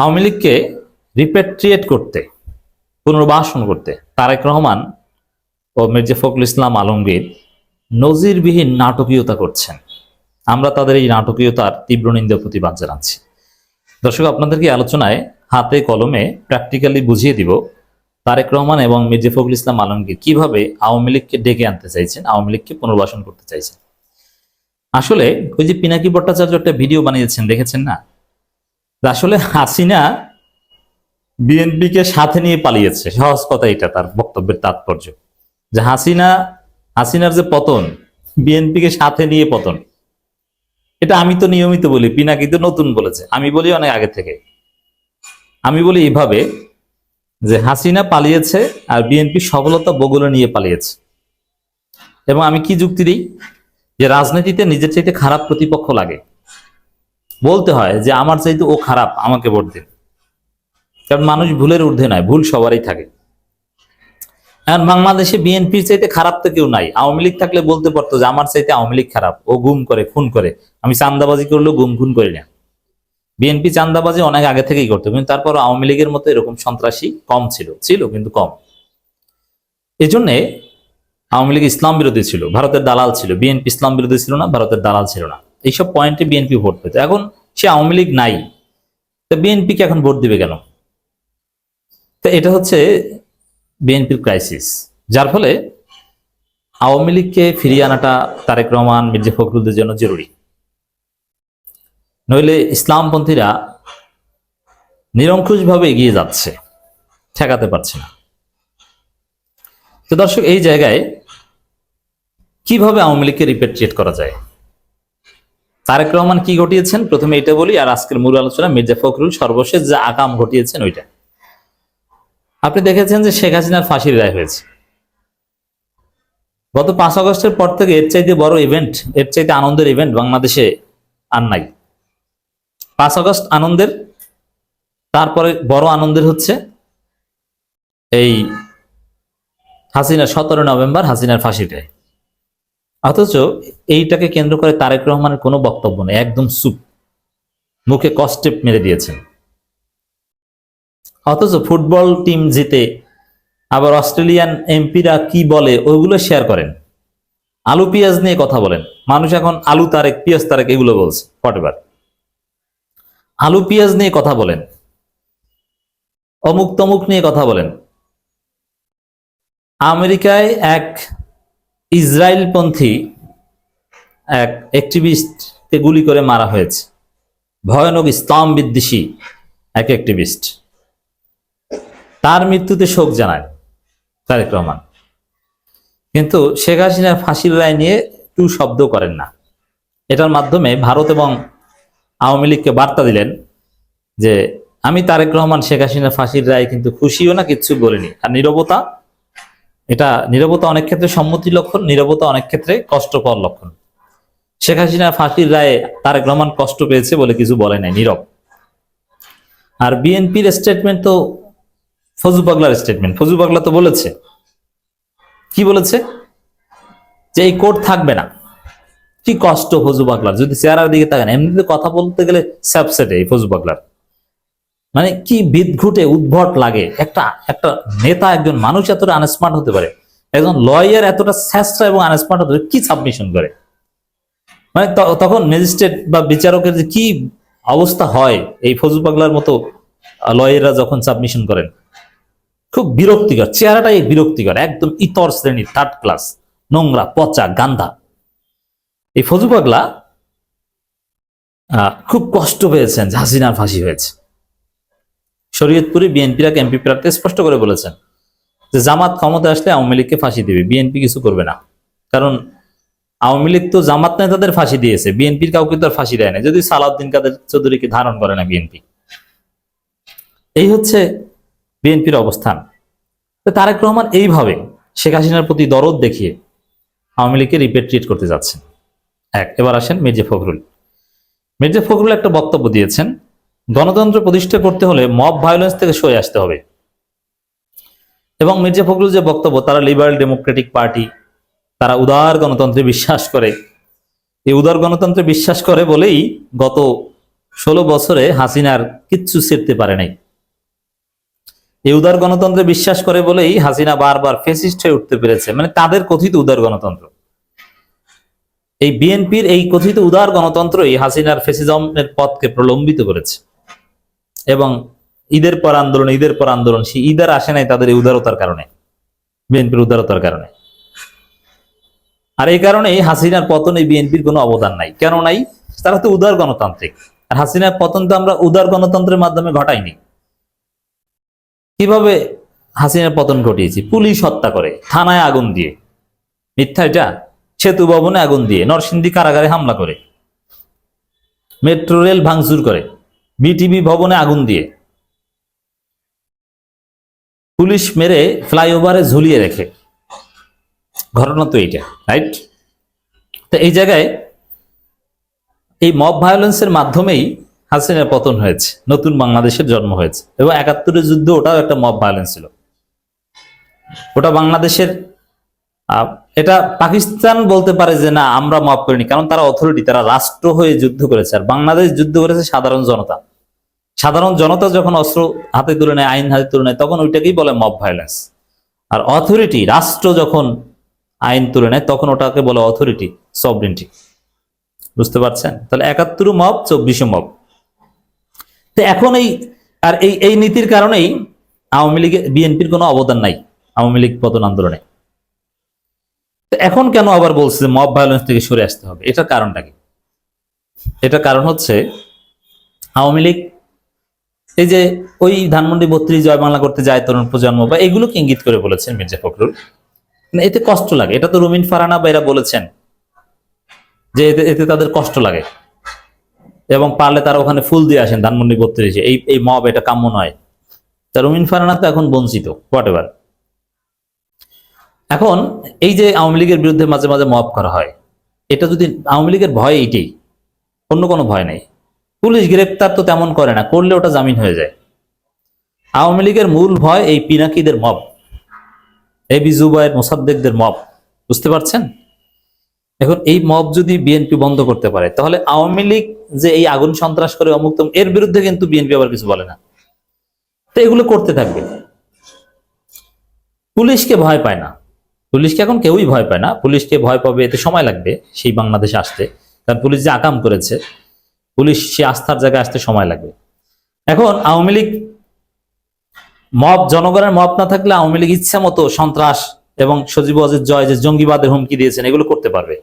আওয়ামী লীগকে রিপেট্রিয়েট করতে, পুনর্বাসন করতে তারেক রহমান ও মির্জা ফখরুল ইসলাম আলমগীর নজিরবিহীন নাটকীয়তা করছেন। আমরা তাদের এই নাটকীয়তার তীব্র নিন্দা প্রতিবাদ জানাচ্ছি। দর্শক, আপনাদেরকে আলোচনায় হাতে কলমে প্র্যাকটিক্যালি বুঝিয়ে দিব তারেক রহমান এবং মির্জা ফখরুল ইসলাম আলমগীর কীভাবে আওয়ামী লীগকে ডেকে আনতে চাইছেন, আওয়ামী লীগকে পুনর্বাসন করতে চাইছেন। আসলে ওই যে পিনাকি ভট্টাচার্য একটা ভিডিও বানিয়েছেন, দেখেছেন না? আসলে হাসিনা বিএনপিকে সাথে নিয়ে পালিয়েছে। সহজ কথা এটা, তার বক্তব্যের তাৎপর্য। যে হাসিনা, হাসিনার যে পতন, বিএনপিকে সাথে নিয়ে পতন, এটা আমি তো নিয়মিত বলি পিনাকি তো নতুন বলেছে। আমি বলি অনেক আগে থেকে। আমি বলি এভাবে যে হাসিনা পালিয়েছে আর বিএনপি সফলতা বগুলো নিয়ে পালিয়েছে। এবং আমি কি যুক্তি দিই? যে রাজনীতিতে নিজের চাইতে খারাপ প্রতিপক্ষ লাগে। বলতে হয় যে আমার চাইতে ও খারাপ, আমাকে ভোট দিন। কারণ মানুষ ভুলের ঊর্ধ্বে নয়, ভুল সবারই থাকে। এখন বাংলাদেশে বিএনপির চাইতে খারাপ তো কেউ নাই। আওয়ামী লীগ থাকলে বলতে পারতো যে আমার চাইতে আওয়ামী লীগ খারাপ। ও গুম করে, খুন করে। আমি চান্দাবাজি করলেও গুম, খুন করি না। বিএনপি চান্দাবাজি অনেক আগে থেকেই করতো, কিন্তু তারপর আওয়ামী লীগের মতো এরকম সন্ত্রাসী কম ছিল ছিল কিন্তু কম। এজন্যে আওয়ামী লীগ ইসলাম বিরোধী ছিল, ভারতের দালাল ছিল। বিএনপি ইসলাম বিরোধী ছিল না, ভারতের দালাল ছিল না। এইসব পয়েন্টে বিএনপি ভোট পেত এখন সে আওয়ামী লীগ নাই, তো বিএনপিকে এখন ভোট দিবে কেন? তো এটা হচ্ছে বিএনপির ক্রাইসিস যার ফলে আওয়ামী লীগকে ফিরিয়ে আনাটা তারেক রহমান, মির্জা ফখরুলদের জন্য জরুরি। নইলে ইসলামপন্থীরা নিরঙ্কুশভাবে এগিয়ে যাচ্ছে, ঠেকাতে পারছে না। তো দর্শক, এই জায়গায় কীভাবে আওয়ামী লীগকে রিপেট্রিয়েট করা যায়? তারেক রহমান কি ঘটিয়েছেন? প্রথমে এটা বলি, আর আজকের মূল আলোচনা মির্জা ফখরুল সর্বশেষ যে আকাম ঘটিয়েছেন ওইটা। আপনি দেখেছেন যে শেখ হাসিনার ফাঁসির রায় হয়েছে। গত পাঁচ আগস্টের পর থেকে এর চাইতে বড় ইভেন্ট এর চাইতে আনন্দের ইভেন্ট বাংলাদেশে আর নাই। পাঁচ আগস্ট আনন্দের, তারপরে বড় আনন্দের হচ্ছে এই হাসিনার সতেরো নভেম্বর হাসিনার ফাঁসির রায়। অথচ এইটাকে কেন্দ্র করে তারেক রহমানের কোনো বক্তব্য নেই, একদম সুপ মুখে কষ্টেপ মেরে দিয়েছেন। অথচ ফুটবল টিম জিতে আবার অস্ট্রেলিয়ান এমপিরা কি বলে ওইগুলো শেয়ার করেন। আলু পেঁয়াজ নিয়ে কথা বলেন। মানুষ এখন আলু তারেক, পেঁয়াজ তারেক এগুলো বলছে ফটেবার আলু পেঁয়াজ নিয়ে কথা বলেন। অমুক তমুক নিয়ে কথা বলেন। আমেরিকায় এক ইসরায়েলপন্থী এক অ্যাক্টিভিস্টকে গুলি করে মারা হয়েছে। ভয়ানক ইসলাম বিদ্বেষী এক অ্যাক্টিভিস্ট তার মৃত্যুতে শোক জানায় তারেক রহমান। কিন্তু শেখ হাসিনার ফাঁসির রায় নিয়ে টু শব্দ করেন না। এটার মাধ্যমে ভারত এবং আওয়ামী লীগকে বার্তা দিলেন যে, আমি তারেক রহমান, শেখ হাসিনার ফাঁসির রায় কিন্তু খুশিও না, কিচ্ছু বলিনি। আর নিরবতা এটা নিরবতা অনেক ক্ষেত্রে সম্মতি লক্ষণ, নিরবতা অনেক ক্ষেত্রে কষ্টকর লক্ষণ। শেখ হাসিনার ফাঁসির রায়ে তারেক রহমান কষ্ট পেয়েছে বলে কিছু বলে নাই, নীরব। আর বিএনপির স্টেটমেন্ট তো ফজু পাগলার স্টেটমেন্ট ফজু পাগলা তো বলেছে। কি বলেছে? যে এই কোর্ট থাকবে না। কি কষ্ট ফজু পাগলার? যদি চেহারার দিকে তাকান, এমনিতে কথা বলতে গেলে স্যাপসেটে এই ফজু পাগলার। মানে কি বিদঘুটে উদ্ভট লাগে? একটা একটা নেতা, একজন মানুষ এতটা আনস্মার্ট হতে পারে? একজন লয়ার এতটা শ্রেষ্ঠ এবং আনস্মার্ট হতে পারে, কি সাবমিশন করে? মানে তখন ম্যাজিস্ট্রেট বা বিচারকের যে কি অবস্থা হয়, এই ফজু পাগলার মতো লয়াররা যখন সাবমিশন করেন, খুব বিরক্তিকর, চেহারাটাই বিরক্তিকর, একদম ইতর শ্রেণির থার্ড ক্লাস নোংরা, পচা, গান্ধা। এই ফজু পাগলা খুব কষ্ট পেয়েছেন হাসিনার ফাঁসি হয়েছে। শরীয়তপুরে বিএনপিরা এমপি প্রার্থী স্পষ্ট করে বলেছেন যে জামাত ক্ষমতা আসলে আওয়ামী লীগকে ফাঁসি দিবে, বিএনপি কিছু করবে না। কারণ আওয়ামী লীগ তো জামাত নেতাদের ফাঁসি দিয়েছে, বিএনপির কাউকে তো আর ফাঁসি দেয় না। যদি সালাউদ্দিন কাদের চৌধুরীকে ধারণ করে না বিএনপি? এই হচ্ছে বিএনপির অবস্থান। তারেক রহমান এইভাবে শেখ হাসিনার প্রতি দরদ দেখিয়ে আওয়ামী লীগকে রিপেট্রিয়েট করতে যাচ্ছেন। এক, এবার আসেন মির্জা ফখরুল। মির্জা ফখরুল একটা বক্তব্য দিয়েছেন গণতন্ত্র প্রতিষ্ঠা করতে হলে মব ভায়োলেন্স থেকে সরে আসতে হবে। এবং মির্জা ফখরুল যে বক্তব্য, তারা লিবারেল ডেমোক্রেটিক পার্টি তারা উদার গণতন্ত্রে বিশ্বাস করে। এই উদার গণতন্ত্রে বিশ্বাস করে বলেই গত ষোলো বছরে হাসিনার কিচ্ছু ছেড়তে পারে নাই। এই উদার গণতন্ত্রে বিশ্বাস করে বলেই হাসিনা বারবার ফেসিস্ট হয়ে উঠতে পেরেছে। মানে তাদের কথিত উদার গণতন্ত্র। এই বিএনপির এই কথিত উদার গণতন্ত্রই হাসিনার ফেসিজমের পথকে প্রলম্বিত করেছে। ঈদের পর আন্দোলন, ঈদের পর আন্দোলন সেই আর আসে নাই তাদের উদারতার কারণে, বিএনপির উদারতার কারণে। আর এই কারণে হাসিনার পতনে বিএনপির কোনো অবদান নাই। কেন নাই? তারা তো উদার গণতান্ত্রিক। আর হাসিনার পতন তো আমরা উদার গণতন্ত্রের মাধ্যমে ঘটাইনি। কীভাবে হাসিনার পতন ঘটিয়েছি? পুলিশ হত্যা করে, থানায় আগুন দিয়ে। মিথ্যা এটা? সেতু ভবনে আগুন দিয়ে, নরসিংদী কারাগারে হামলা করে। মেট্রো রেল ভাঙচুর করে। বিটিভি ভবনে আগুন দিয়ে। পুলিশ মেরে ফ্লাইওভারে ঝুলিয়ে রেখে। ঘটনা তো এইটা, রাইট? তো এই জায়গায় এই মব ভায়োলেন্সের মাধ্যমেই হাসিনার পতন হয়েছে, নতুন বাংলাদেশের জন্ম হয়েছে এবং একাত্তরের যুদ্ধ ওটাও একটা মব ভায়োলেন্স ছিল। ওটা বাংলাদেশের এটা পাকিস্তান বলতে পারে যে না, আমরা মব করিনি, কারণ তারা অথরিটি তারা রাষ্ট্র হয়ে যুদ্ধ করেছে, আর বাংলাদেশ যুদ্ধ করেছে সাধারণ জনতা। সাধারণ জনতা যখন অস্ত্র হাতে তুলে নেয়, আইন হাতে তুলে নেয়, তখন ওইটাকেই বলে মব ভায়োলেন্স আর অথরিটি রাষ্ট্র যখন আইন তুলে নেয়, তখন ওটাকে বলে অথরিটি সবরিনটি বুঝতে পারছেন? তাহলে একাত্তর মব চব্বিশে মব তো এখন এই, আর এই এই নীতির কারণেই আওয়ামী লীগের বিএনপির কোনো অবদান নাই, আওয়ামী লীগ পতন আন্দোলনে। এখন কেন আবার বলছে যে মব ভায়োলেন্স থেকে সরে আসতে হবে? এটার কারণটা কি? এটার কারণ হচ্ছে আওয়ামী লীগ এই যে ওই ধানমন্ডি বত্রিশ বাংলা করতে যায় তরুণ প্রজন্ম, বা এগুলোকে ইঙ্গিত করে বলেছেন মির্জা ফখরুল? মানে এতে কষ্ট লাগে। এটা তো রুমিন ফারানা বা এরা বলেছেন যে এতে এতে তাদের কষ্ট লাগে। এবং পারলে তারা ওখানে ফুল দিয়ে আসেন ধানমন্ডি বত্রিশে। এই এই মব এটা কাম্য নয়। তা রুমিন ফারানা তো এখন বঞ্চিত হোয়াট এভার এখন এই যে আওয়ামী লীগের বিরুদ্ধে মাঝে মাঝে মব করা হয়, এটা যদি আওয়ামী লীগের ভয় এইটাই, অন্য কোনো ভয় নেই। পুলিশ গ্রেপ্তার তো তেমন করে না করলে ওটা জামিন হয়ে যায়। আওয়ামী লীগের মূল ভয় এই পিনাকিদের মব। এই বিজুবাইয়ের মোসাদ্দেকদের মব বুঝতে পারছেন? এখন এই মব যদি বিএনপি বন্ধ করতে পারে তাহলে আওয়ামী লীগ যে এই আগুন সন্ত্রাস করে অমুক তমুক, এর বিরুদ্ধে কিন্তু বিএনপি আবার কিছু বলে না। তো এগুলো করতে থাকবে। পুলিশকে ভয় পায় না। পুলিশকে এখন কেউই ভয় পায় না। পুলিশকে ভয় পাবে এতে সময় লাগবে সেই বাংলাদেশে আসতে। কারণ পুলিশ যে আকাম করেছে পুলিশ সে আস্থার জায়গায় আসতে সময় লাগবে। এখন আওয়ামী লীগ মব, জনগণের মব না থাকলে আওয়ামী লীগ ইচ্ছা মতো সন্ত্রাস এবং সজীব ওয়াজেদ জয় যে জঙ্গিবাদের হুমকি দিয়েছেন, এগুলো করতে পারবে।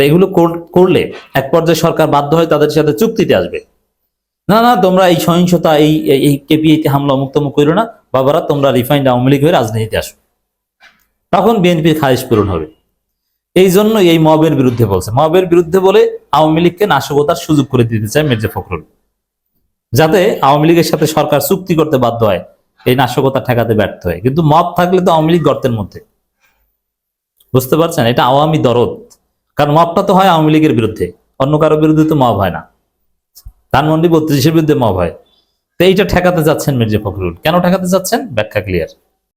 এগুলো করলে এক পর্যায়ে সরকার বাধ্য হয় তাদের সাথে চুক্তিতে আসবে। না না, তোমরা এই সহিংসতা, এই, এই- কেপিআইতে হামলা মুক্ত মুখ করো না। বাবারা, তোমরা রিফাইন্ড আওয়ামী লীগ হয়ে রাজনীতিতে আসো। তখন বিএনপির খারিজ পূরণ হবে। এই জন্য এই মবের বিরুদ্ধে বলছে। মবের বিরুদ্ধে বলে আওয়ামী লীগকে নাশকতার সুযোগ করে দিতে চায় মির্জা ফখরুল। যাতে আওয়ামী লীগের সাথে সরকার চুক্তি করতে বাধ্য হয়, এই নাশকতা ঠেকাতে ব্যর্থ হয়। কিন্তু মব থাকলে তো আওয়ামী লীগ গর্তের মধ্যে। বুঝতে পারছেন? এটা আওয়ামী দরদ। কারণ মবটা তো হয় আওয়ামী লীগের বিরুদ্ধে। অন্য কারও বিরুদ্ধে তো মব হয় না। ধানমন্ডি বত্রিশের বিরুদ্ধে মব হয়। তো এইটা ঠেকাতে যাচ্ছেন মির্জা ফখরুল। কেন ঠেকাতে যাচ্ছেন? ব্যাখ্যা ক্লিয়ার